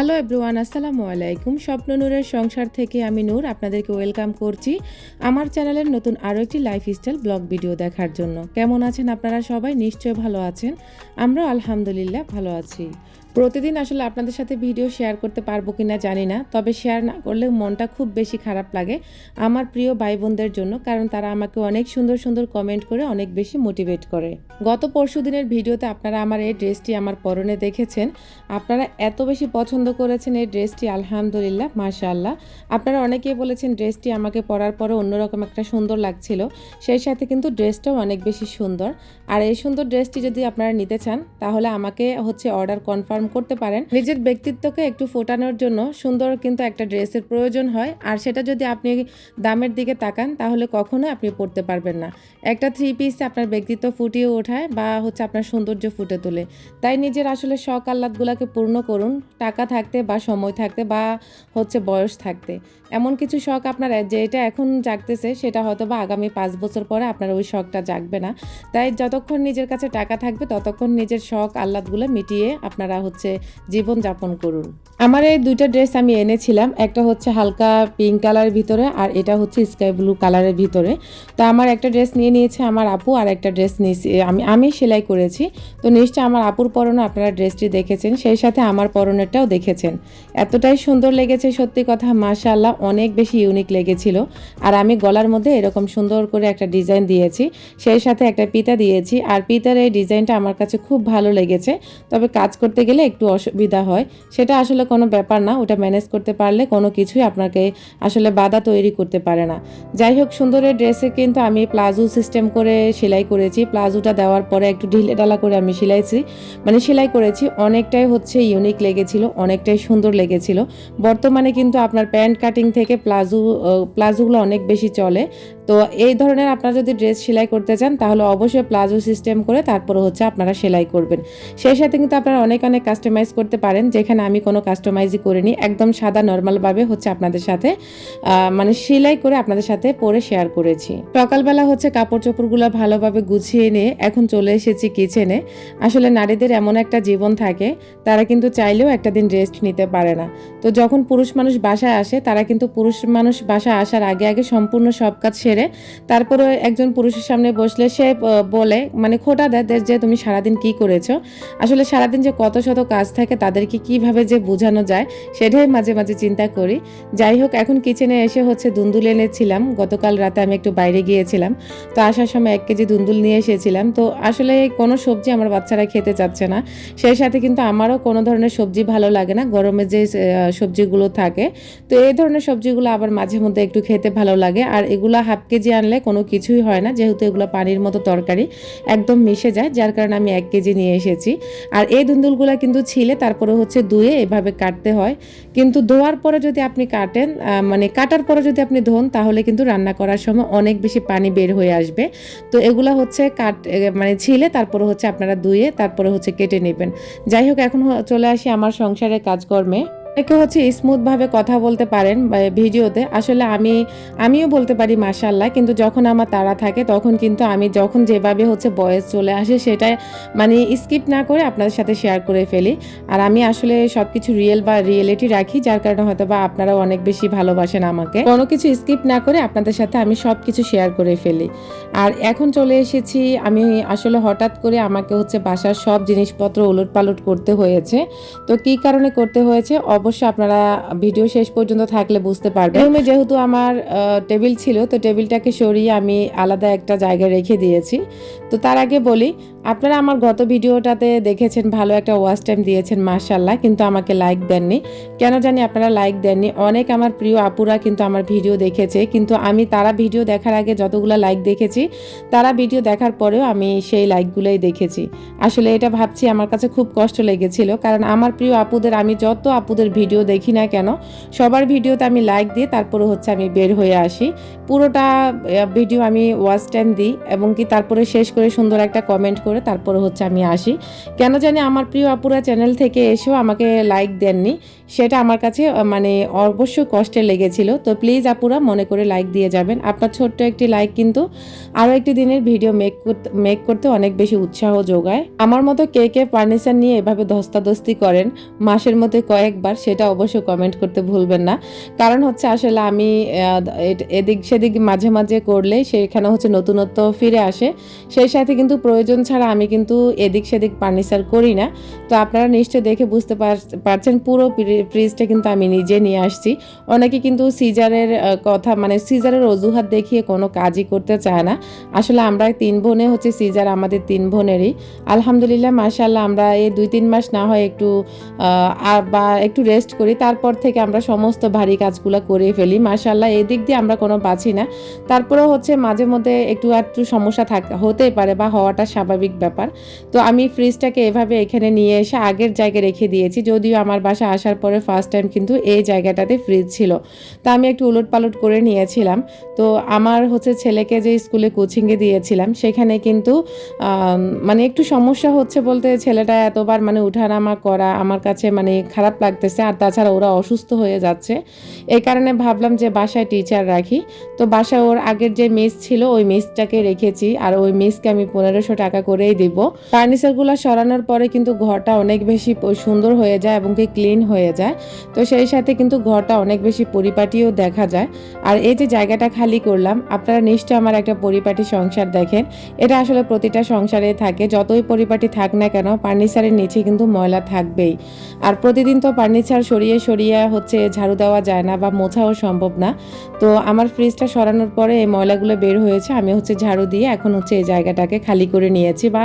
Hello এব্রুয়ান আসসালামু আলাইকুম। স্বপ্ন নূরের সংসার থেকে আমি নূর আপনাদেরকে ওয়েলকাম করছি আমার চ্যানেলের নতুন আরও একটি লাইফ স্টাইল ব্লগ ভিডিও দেখার জন্য। কেমন আছেন আপনারা সবাই? নিশ্চয় ভালো আছেন। আমরাও আলহামদুলিল্লাহ ভালো আছি। প্রতিদিন আসলে আপনাদের সাথে ভিডিও শেয়ার করতে পারব কিনা জানি না, তবে শেয়ার না করলে মনটা খুব বেশি খারাপ লাগে আমার প্রিয় ভাই বোনদের জন্য, কারণ তারা আমাকে অনেক সুন্দর সুন্দর কমেন্ট করে অনেক বেশি মোটিভেট করে। গত পরশু দিনের ভিডিওতে আপনারা আমার এই ড্রেসটি আমার পরনে দেখেছেন, আপনারা এত বেশি পছন্দ করেছেন এই ড্রেসটি, আলহামদুলিল্লাহ, মাশাআল্লাহ। আপনারা অনেকেই বলেছেন ড্রেসটি আমাকে পরার পরে অন্যরকম একটা সুন্দর লাগছিল, সেই সাথে কিন্তু ড্রেসটাও অনেক বেশি সুন্দর। আর এই সুন্দর ড্রেসটি যদি আপনারা নিতে চান, তাহলে আমাকে হচ্ছে অর্ডার কনফার্ম করতে পারেন। নিজের ব্যক্তিত্বকে একটু ফোটানোর জন্য সুন্দর কিন্তু একটা ড্রেসের প্রয়োজন হয়। আর সেটা যদি আপনি দামের দিকে তাকান, তাহলে কখনো আপনি পরতে পারবেন না। একটা থ্রি পিস আপনার ব্যক্তিত্ব ফুটিয়ে ওঠায় বা হচ্ছে আপনার সৌন্দর্য ফুটে তোলে। তাই নিজের আসলে শখ আহ্লাদগুলোকে পূর্ণ করুন। টাকা থাকতে বা সময় থাকতে বা হচ্ছে বয়স থাকতে। এমন কিছু শখ আপনার যেটা এখন জাগতেছে, সেটা হয়তো বা আগামী পাঁচ বছর পরে আপনার ওই শখটা জাগবে না। তাই যতক্ষণ নিজের কাছে টাকা থাকবে, ততক্ষণ নিজের শখ আহ্লাদগুলো মিটিয়ে আপনারা হচ্ছে জীবন যাপন করুন। আমার এই দুইটা ড্রেস আমি এনেছিলাম, একটা হচ্ছে হালকা পিঙ্ক কালারের ভিতরে আর এটা হচ্ছে স্কাই ব্লু কালারের ভিতরে। তো আমার একটা ড্রেস নিয়ে নিয়েছে আমার আপু আর একটা ড্রেস নিয়েছি, আমি আমি সেলাই করেছি। তো নিশ্চয় আমার আপুর পরনে আপনারা ড্রেসটি দেখেছেন, সেই সাথে আমার পরনেরটাও দেখেছেন। এতটাই সুন্দর লেগেছে, সত্যি কথা, মাশাআল্লাহ, অনেক বেশি ইউনিক লেগেছিল। আর আমি গলার মধ্যে এরকম সুন্দর করে একটা ডিজাইন দিয়েছি, সেই সাথে একটা পিতা দিয়েছি। আর পিতার এই ডিজাইনটা আমার কাছে খুব ভালো লেগেছে। তবে কাজ করতে গেলে একটু অসুবিধা হয়, সেটা আসলে কোনো ব্যাপার না, ওটা ম্যানেজ করতে পারলে কোনো কিছুই আপনাকে আসলে বাধা তৈরি করতে পারে না। যাই হোক, সুন্দরের ড্রেসে কিন্তু আমি প্লাজো সিস্টেম করে সেলাই করেছি, প্লাজোটা দেওয়ার পরে একটু ঢিলে ডালা করে আমি সেলাইছি। মানে সেলাই করেছি, অনেকটাই হচ্ছে ইউনিক লেগেছিল, অনেকটাই সুন্দর লেগেছিল। বর্তমানে কিন্তু আপনার প্যান্ট কাটিং থেকে প্লাজো প্লাজোগুলো অনেক বেশি চলে। তো এই ধরনের আপনারা যদি ড্রেস সেলাই করতে চান, তাহলে অবশ্যই প্লাজো সিস্টেম করে তারপরে হচ্ছে আপনারা সেলাই করবেন। সেই সাথে কিন্তু আপনারা অনেক অনেক কাস্টমাইজ করতে পারেন, যেখানে আমি কোনো কাস্টমাইজই করিনি, একদম সাদা নর্মালভাবে হচ্ছে আপনাদের সাথে মানে সেলাই করে আপনাদের সাথে পরে শেয়ার করেছি। সকালবেলা হচ্ছে কাপড় চোপড়গুলো ভালোভাবে গুছিয়ে নিয়ে এখন চলে এসেছি কিচেনে আসলে নারীদের এমন একটা জীবন থাকে, তারা কিন্তু চাইলেও একটা দিন রেস্ট নিতে পারে না। তো যখন পুরুষ মানুষ বাসায় আসে, তারা কিন্তু পুরুষ মানুষ বাসায় আসার আগে আগে সম্পূর্ণ সব কাজ সেরে, তারপরে একজন পুরুষের সামনে বসলে সে বলে মানে খোটা দেয় যে, তুমি সারাদিন কি করেছ? আসলে সারাদিন যে কত শত কাজ থাকে তাদেরকে কীভাবে যে বোঝানো যায় সেটাই মাঝে মাঝে চিন্তা করি। যাই হোক, এখন কিচেনে এসে হচ্ছে দুন্দুল এনেছিলাম। গতকাল রাতে আমি একটু বাইরে গিয়েছিলাম। তো আসার সময় এক কেজি দুন্দুল নিয়ে এসেছিলাম। তো আসলে কোনো সবজি আমার বাচ্চারা খেতে চাচ্ছে না। সেই সাথে কিন্তু আমারও কোনো ধরনের সবজি ভালো লাগে না। গরমে যে সবজিগুলো থাকে। তো এই ধরনের সবজিগুলো আবার মাঝে মধ্যে একটু খেতে ভালো লাগে। আর এগুলো হাফ কেজি আনলে কোনো কিছুই হয় না। যেহেতু এগুলো পানির মতো তরকারি, একদম মিশে যায়। যার কারণে আমি এক কেজি নিয়ে এসেছি। আর এই দুন্দুলগুলো কিন্তু ছিলে, তারপরে হচ্ছে ধুয়ে এভাবে কাটতে হয়। কিন্তু ধোয়ার পরে যদি আপনি কাটেন মানে কাটার পরে যদি আপনি ধোন, তাহলে কিন্তু রান্না করার সময় অনেক বেশি পানি বের হয়ে আসবে। তো এগুলো হচ্ছে কাট মানে ছিলে, তারপরে হচ্ছে আপনারা ধুয়ে, তারপরে হচ্ছে কেটে নেবেন। যাই হোক, এখন চলে আসি আমার সংসারের কাজকর্মে। অনেকে হচ্ছে স্মুথভাবে কথা বলতে পারেন ভিডিওতে। আসলে আমি, আমিও বলতে পারি মাসাল্লাহ কিন্তু যখন আমার তারা থাকে তখন কিন্তু আমি যখন যেভাবে হচ্ছে বয়স চলে আসে সেটা মানে স্কিপ না করে আপনাদের সাথে শেয়ার করে ফেলি। আর আমি আসলে সব কিছু রিয়েল বা রিয়েলিটি রাখি, যার কারণে হয়তো বা আপনারা অনেক বেশি ভালোবাসেন আমাকে। কোনো কিছু স্কিপ না করে আপনাদের সাথে আমি সব কিছু শেয়ার করে ফেলি। আর এখন চলে এসেছি, আমি আসলে হঠাৎ করে আমাকে হচ্ছে বাসার সব জিনিসপত্র উলট পালট করতে হয়েছে। তো কি কারণে করতে হয়েছে? অবশ্যই আপনারা ভিডিও শেষ পর্যন্ত থাকলে বুঝতে পারবেন। রুমে যেহেতু আমার টেবিল ছিল, তো টেবিলটাকে সরিয়ে আমি আলাদা একটা জায়গায় রেখে দিয়েছি। তো তার আগে বলি, আপনারা আমার গত ভিডিওটাতে দেখেছেন, ভালো একটা ওয়াচ টাইম দিয়েছেন মার্শাল্লাহ কিন্তু আমাকে লাইক দেননি। কেন জানি আপনারা লাইক দেননি। অনেক আমার প্রিয় আপুরা কিন্তু আমার ভিডিও দেখেছে, কিন্তু আমি তারা ভিডিও দেখার আগে যতগুলো লাইক দেখেছি, তারা ভিডিও দেখার পরেও আমি সেই লাইকগুলোই দেখেছি। আসলে এটা ভাবছি, আমার কাছে খুব কষ্ট লেগেছিল, কারণ আমার প্রিয় আপুদের, আমি যত আপুদের ভিডিও দেখি না কেন, সবার ভিডিওতে আমি লাইক দিয়ে তারপরে হচ্ছে আমি বের হয়ে আসি। পুরোটা ভিডিও আমি ওয়াচ টাইম দিই এবং কি তারপরে শেষ করে সুন্দর একটা কমেন্ট করে তারপরে হচ্ছে আমি আসি। কেন জানি আমার প্রিয় আপুরা চ্যানেল থেকে এসেও আমাকে লাইক দেননি, সেটা আমার কাছে মানে অবশ্যই কষ্টে লেগেছিল। তো প্লিজ আপুরা মনে করে লাইক দিয়ে যাবেন। আপনার ছোট্ট একটি লাইক কিন্তু আরও একটি দিনের ভিডিও মেক করতে মেক করতে অনেক বেশি উৎসাহ যোগায়। আমার মতো কে কে ফার্নিচার নিয়ে এভাবে ধস্তাধস্তি করেন, মাসের মধ্যে কয়েকবার সেটা অবশ্যই কমেন্ট করতে ভুলবেন না। কারণ হচ্ছে আসলে আমি এদিক সেদিক মাঝে মাঝে করলে সেখানে হচ্ছে নতুনত্ব ফিরে আসে। সেই সাথে কিন্তু প্রয়োজন ছাড়া আমি কিন্তু এদিক সেদিক ফার্নিচার করি না। তো আপনারা নিশ্চয় দেখে বুঝতে পারছেন পুরো ফ্রিজটা কিন্তু আমি নিজে নিয়ে আসছি। অনেকে কিন্তু সিজারের কথা মানে সিজারের অজুহাত দেখিয়ে কোনো কাজই করতে চায় না। আসলে আমরা তিন বোনে হচ্ছে সিজার আমাদের তিন বোনেরই। আলহামদুলিল্লাহ মাশাল্লাহ আমরা এই দুই তিন মাস না হয় একটু বা একটু রেস্ট করি, তারপর থেকে আমরা সমস্ত ভারী কাজগুলো করে ফেলি। মাশাল্লাহ এই দিক দিয়ে আমরা কোনো বাঁচি না। তারপরেও হচ্ছে মাঝে মধ্যে একটু একটু সমস্যা থাক, হতেই পারে বা হওয়াটা স্বাভাবিক ব্যাপার। তো আমি ফ্রিজটাকে এভাবে এখানে নিয়ে এসে আগের জায়গায় রেখে দিয়েছি, যদিও আমার বাসা আসার পরে ফার্স্ট টাইম কিন্তু এই জায়গাটাতে ফ্রিজ ছিল। তা আমি একটু উলট পালট করে নিয়েছিলাম। তো আমার হচ্ছে ছেলেকে যে স্কুলে কোচিংয়ে দিয়েছিলাম, সেখানে কিন্তু মানে একটু সমস্যা হচ্ছে বলতে ছেলেটা এতবার মানে উঠানামা করা, আমার কাছে মানে খারাপ লাগতেছে। আর তাছাড়া ওরা অসুস্থ হয়ে যাচ্ছে। এই কারণে ভাবলাম যে বাসায় টিচার রাখি। তো বাসায় ওর আগের যে মেস ছিল, ওই মেসটাকে রেখেছি আর ওই মেসকে আমি পনেরোশো টাকা করেই দিব। ফার্নিচারগুলো সরানোর পরে কিন্তু ঘরটা অনেক বেশি সুন্দর হয়ে যায় এবং কি ক্লিন হয়ে যায়। তো সেই সাথে কিন্তু ঘরটা অনেক বেশি পরিপাটিও দেখা যায়। আর এই যে জায়গাটা খালি করলাম, আপনারা নিশ্চয় আমার একটা পরিপাটি সংসার দেখেন। এটা আসলে প্রতিটা সংসারে থাকে। যতই পরিপাটি থাক না কেন ফার্নিচারের নিচে কিন্তু ময়লা থাকবেই। আর প্রতিদিন তো ফার্নিচার সরিয়ে সরিয়ে হচ্ছে ঝাড়ু দেওয়া যায় না বা মোছাও সম্ভব না। তো আমার ফ্রিজটা সরানোর পরে এই ময়লাগুলো বের হয়েছে, আমি হচ্ছে ঝাড়ু দিয়ে এখন হচ্ছে এই জায়গাটাকে খালি করে নিয়েছি বা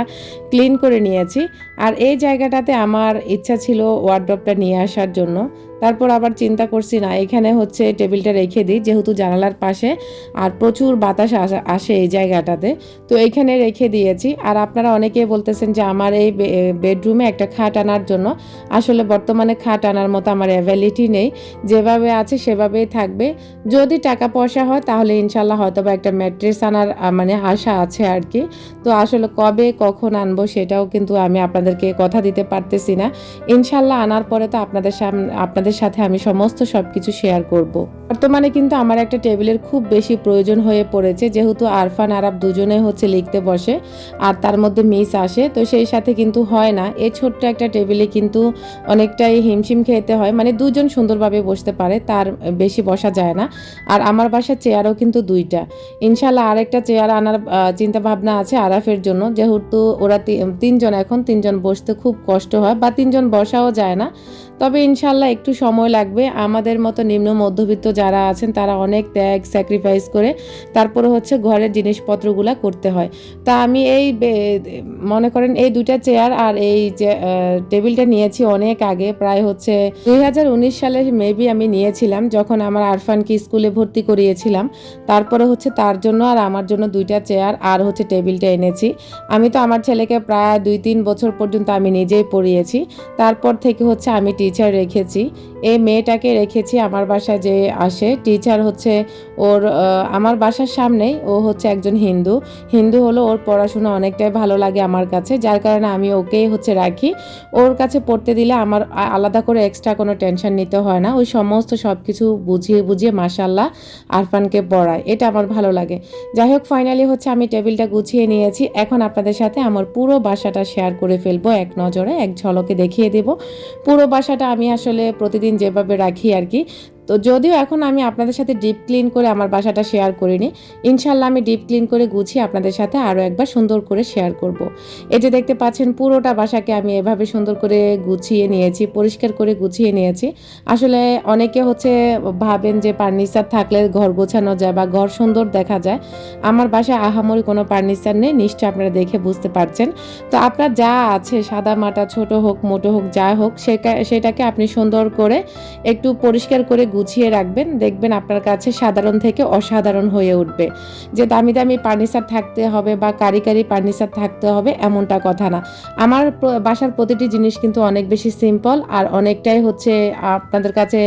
ক্লিন করে নিয়েছি। আর এই জায়গাটাতে আমার ইচ্ছা ছিল ওয়ার্ড্রপটা নিয়ে আসার জন্য। তারপর আবার চিন্তা করছি না, এখানে হচ্ছে টেবিলটা রেখে দিই যেহেতু জানালার পাশে আর প্রচুর বাতাস আসা- এই জায়গাটাতে। তো এইখানে রেখে দিয়েছি। আর আপনারা অনেকে বলতেছেন যে আমার এই বেডরুমে একটা খাট আনার জন্য, আসলে বর্তমানে খাট আনার মতো আমার অ্যাভেলিটি নেই। যেভাবে আছে সেভাবেই থাকবে। যদি টাকা পয়সা হয় তাহলে ইনশাল্লাহ হয়তো বা একটা ম্যাট্রেস আনার মানে আশা আছে আর কি। তো আসলে কবে, কখন আনব সেটাও কিন্তু আমি আপনাদেরকে কথা দিতে পারতেছি না। ইনশাল্লাহ আনার পরে তো আপনাদের সামনে আপনাদের সাথে আমি সমস্ত সব কিছু শেয়ার করব। বর্তমানে কিন্তু আমার একটা টেবিলের খুব বেশি প্রয়োজন হয়ে পড়েছে, যেহেতু আরফান আরাব দুজনে হচ্ছে লিখতে বসে, আর তার মধ্যে মিস আসে, তো সেই সাথে কিন্তু হয় না। এই ছোট্ট একটা টেবিলে কিন্তু অনেকটাই হিমশিম খেতে হয় মানে দুজন সুন্দরভাবে বসতে পারে, তার বেশি বসা যায় না। আর আমার বাসার চেয়ারও কিন্তু দুইটা। ইনশাল্লাহ আরেকটা চেয়ার আনার চিন্তা ভাবনা আছে আরাফের জন্য, যেহেতু ওরা তিনজন এখন, তিনজন বসতে খুব কষ্ট হয়, বা তিনজন বসাও যায় না। তবে ইনশাল্লাহ একটু সময় লাগবে। আমাদের মতো নিম্ন মধ্যবিত্ত যারা আছেন, তারা অনেক ত্যাগ স্যাক্রিফাইস করে তারপরে হচ্ছে ঘরের জিনিসপত্রগুলো করতে হয়। তা আমি এই মনে করেন এই দুইটা চেয়ার আর এই যে টেবিলটা নিয়েছি অনেক আগে, প্রায় হচ্ছে দু হাজার উনিশ সালে মেবি আমি নিয়েছিলাম, যখন আমার আরফানকে স্কুলে ভর্তি করিয়েছিলাম। তারপরে হচ্ছে তার জন্য আর আমার জন্য দুইটা চেয়ার আর হচ্ছে টেবিলটা এনেছি। আমি তো আমার ছেলেকে প্রায় দুই তিন বছর পর্যন্ত আমি নিজেই পড়িয়েছি। তারপর থেকে হচ্ছে আমি টিচার রেখেছি। এই মেয়েটাকে রেখেছি আমার বাসায় যে আসে। টিচার হচ্ছে ওর আমার বাসার সামনেই ও হচ্ছে একজন হিন্দু। হিন্দু হলো ওর পড়াশোনা অনেকটাই ভালো লাগে আমার কাছে। যার কারণে আমি ওকেই হচ্ছে রাখি। ওর কাছে পড়তে দিলে আমার আলাদা করে এক্সট্রা কোনো টেনশন নিতে হয় না। ওই সমস্ত সব কিছু বুঝিয়ে বুঝিয়ে মাসাল্লাহ আরফানকে পড়ায়। এটা আমার ভালো লাগে। যাই হোক ফাইনালি হচ্ছে আমি টেবিলটা গুছিয়ে নিয়েছি। এখন আপনাদের সাথে আমার পুরো বাসাটা শেয়ার করে ফেলব। এক নজরে, এক ঝলকে দেখিয়ে দেব। পুরো বাসাটা আমি আসলে প্রতিদিন যেভাবে রাখি আর কি তো যদিও এখন আমি আপনাদের সাথে ডিপ ক্লিন করে আমার বাসাটা শেয়ার করিনি ইনশাল্লাহ আমি ডিপ ক্লিন করে গুছিয়ে আপনাদের সাথে আরও একবার সুন্দর করে শেয়ার করব। এই যে দেখতে পাচ্ছেন পুরোটা বাসাকে আমি এভাবে সুন্দর করে গুছিয়ে নিয়েছি, পরিষ্কার করে গুছিয়ে নিয়েছি। আসলে অনেকে হচ্ছে ভাবেন যে ফার্নিচার থাকলে ঘর গোছানো যায় বা ঘর সুন্দর দেখা যায়। আমার বাসায় আহামরি কোনো ফার্নিচার নেই নিশ্চয় আপনারা দেখে বুঝতে পারছেন। তো আপনার যা আছে, সাদা মাটা, ছোট হোক, মোটো হোক যা হোক সেটা- সেটাকে আপনি সুন্দর করে একটু পরিষ্কার করে গুছিয়ে রাখবেন, দেখবেন আপনার কাছে সাধারণ থেকে অসাধারণ হয়ে উঠবে। যে দামি দামি পার্নিচার থাকতে হবে বা কারি কারি ফার্নিচার থাকতে হবে এমনটা কথা না। আমার বাসার প্রতিটি জিনিস কিন্তু অনেক বেশি সিম্পল আর অনেকটাই হচ্ছে আপনাদের কাছে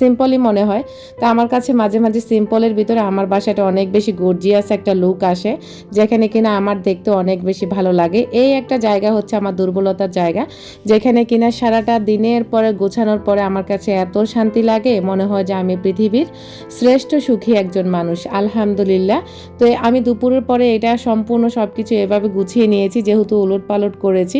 সিম্পলই মনে হয়। তা আমার কাছে মাঝে মাঝে সিম্পলের ভিতরে আমার বাসাটা অনেক বেশি গর্জিয়াস একটা লুক আসে, যেখানে কিনা আমার দেখতে অনেক বেশি ভালো লাগে। এই একটা জায়গা হচ্ছে আমার দুর্বলতার জায়গা, যেখানে কিনা সারাটা দিনের পরে গোছানোর পরে আমার কাছে এত শান্তি লাগে, মনে হয় হয় যে আমি পৃথিবীর শ্রেষ্ঠ সুখী একজন মানুষ, আলহামদুলিল্লাহ। তো আমি দুপুরের পরে এটা সম্পূর্ণ সব কিছু এভাবে গুছিয়ে নিয়েছি, যেহেতু উলট পালট করেছি।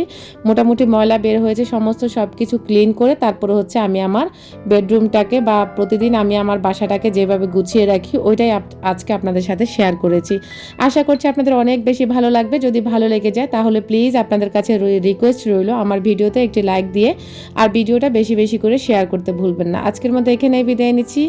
মোটামুটি ময়লা বের হয়েছে, সমস্ত সব কিছু ক্লিন করে তারপরে হচ্ছে আমি আমার বেডরুমটাকে বা প্রতিদিন আমি আমার বাসাটাকে যেভাবে গুছিয়ে রাখি, ওইটাই আজকে আপনাদের সাথে শেয়ার করেছি। আশা করছি আপনাদের অনেক বেশি ভালো লাগবে। যদি ভালো লেগে যায়, তাহলে প্লিজ আপনাদের কাছে রিকোয়েস্ট রইল আমার ভিডিওতে একটি লাইক দিয়ে, আর ভিডিওটা বেশি বেশি করে শেয়ার করতে ভুলবেন না। আজকের মতো এখানেই বিদায়। নিচ্ছি